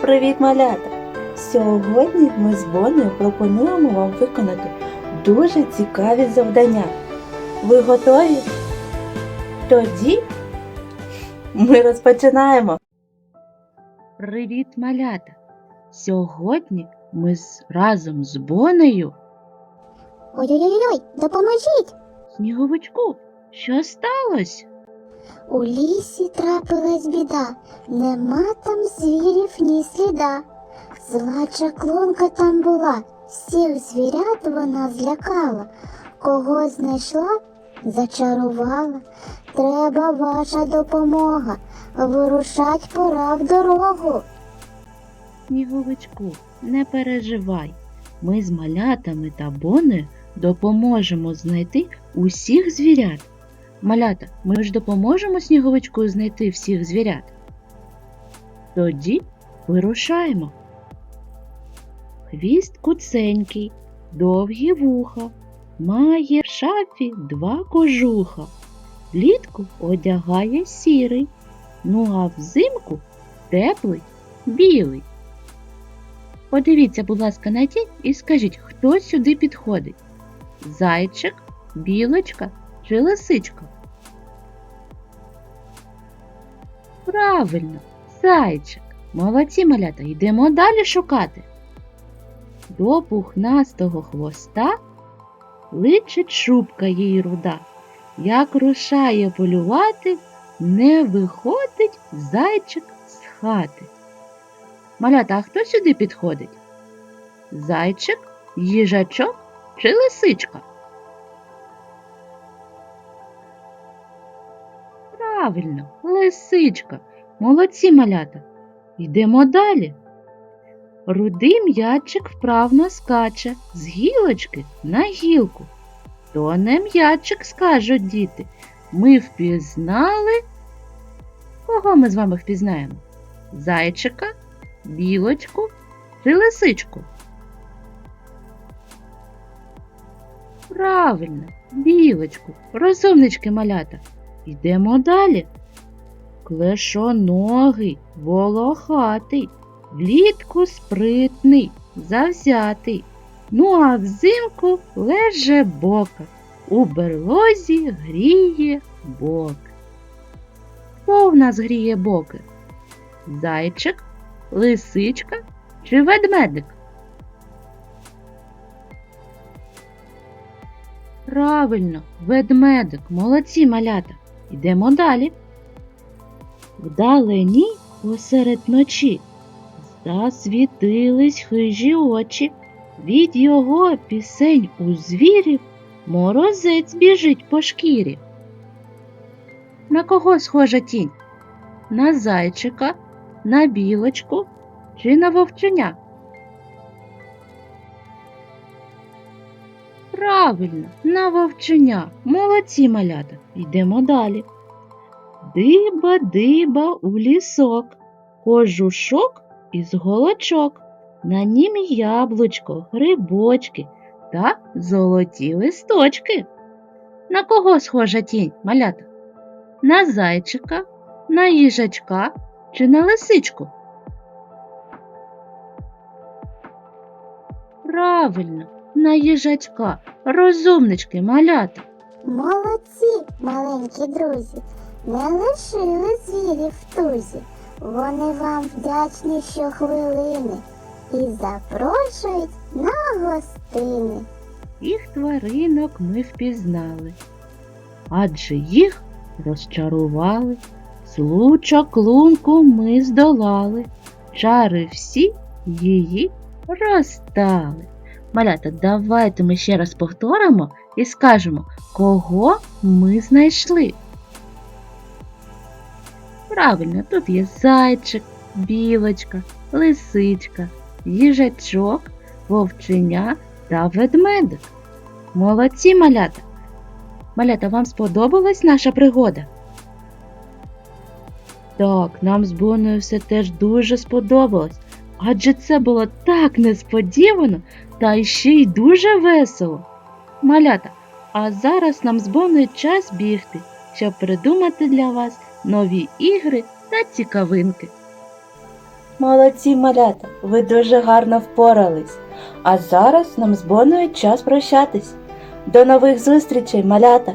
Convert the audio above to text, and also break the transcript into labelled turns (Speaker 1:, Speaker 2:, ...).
Speaker 1: Привіт, малята! Сьогодні ми з Боною пропонуємо вам виконати дуже цікаві завдання. Ви готові? Тоді ми розпочинаємо. Привіт, малята! Сьогодні ми разом з Бонею
Speaker 2: Ой-ой-ой, допоможіть!
Speaker 1: Сніговичку. Що сталося?
Speaker 2: У лісі трапилась біда, нема там звірів ні сліда. Зла чаклунка там була, всіх звірят вона злякала, кого знайшла, зачарувала. Треба ваша допомога, вирушать пора в дорогу.
Speaker 1: Сніговичку, не переживай. Ми з малятами та Бонею допоможемо знайти усіх звірят. Малята, ми ж допоможемо сніговичку знайти всіх звірят. Тоді вирушаємо. Хвіст куценький, довгі вуха, має в шафі два кожуха. Влітку одягає сірий, ну а взимку теплий білий. Подивіться, будь ласка, на тінь і скажіть, хто сюди підходить? Зайчик, білочка чи лисичка? Правильно, зайчик. Молодці малята, йдемо далі шукати. До пухнастого хвоста личить шубка їй руда. Як рушає полювати, не виходить зайчик з хати. Малята, а хто сюди підходить? Зайчик, їжачок чи лисичка? Правильно, лисичка. Молодці малята. Йдемо далі. Рудий м'ячик вправно скаче з гілочки на гілку. То не м'ячик, скажуть діти. Ми впізнали. Кого ми з вами впізнаємо? Зайчика, білочку чи лисичку? Правильно, білочку, розумнички малята. Йдемо далі. Клешоногий, волохатий, влітку спритний, завзятий. Ну а взимку леже бока, у берлозі гріє бок. Хто в нас гріє боки? Зайчик, лисичка чи ведмедик? Правильно, ведмедик, молодці малята. Йдемо далі. Вдалині посеред ночі засвітились хижі очі. Від його пісень у звірів морозець біжить по шкірі. На кого схожа тінь? На зайчика, на білочку чи на вовченя? Правильно, на вовченя. Молодці малята. Йдемо далі. Диба, диба у лісок, кожушок із голочок, на нім яблучко, грибочки та золоті листочки. На кого схожа тінь, малята? На зайчика, на їжачка чи на лисичку? Правильно, на їжачка, розумнички, малята.
Speaker 2: Молодці, маленькі друзі, не лишили звірів в тузі. Вони вам вдячні щохвилини і запрошують на гостини.
Speaker 1: Їх тваринок ми впізнали, адже їх розчарували, злу чаклунку ми здолали, чари всі її розстали. Малята, давайте ми ще раз повторимо і скажемо, кого ми знайшли. Правильно, тут є зайчик, білочка, лисичка, їжачок, вовченя та ведмедик. Молодці, малята! Малята, вам сподобалась наша пригода? Так, нам з Боною все теж дуже сподобалось, адже це було так несподівано та ще й дуже весело. Малята, а зараз нам з Боною час бігти, щоб придумати для вас нові ігри та цікавинки. Молодці, малята, ви дуже гарно впорались. А зараз нам з Боною час прощатись. До нових зустрічей, малята!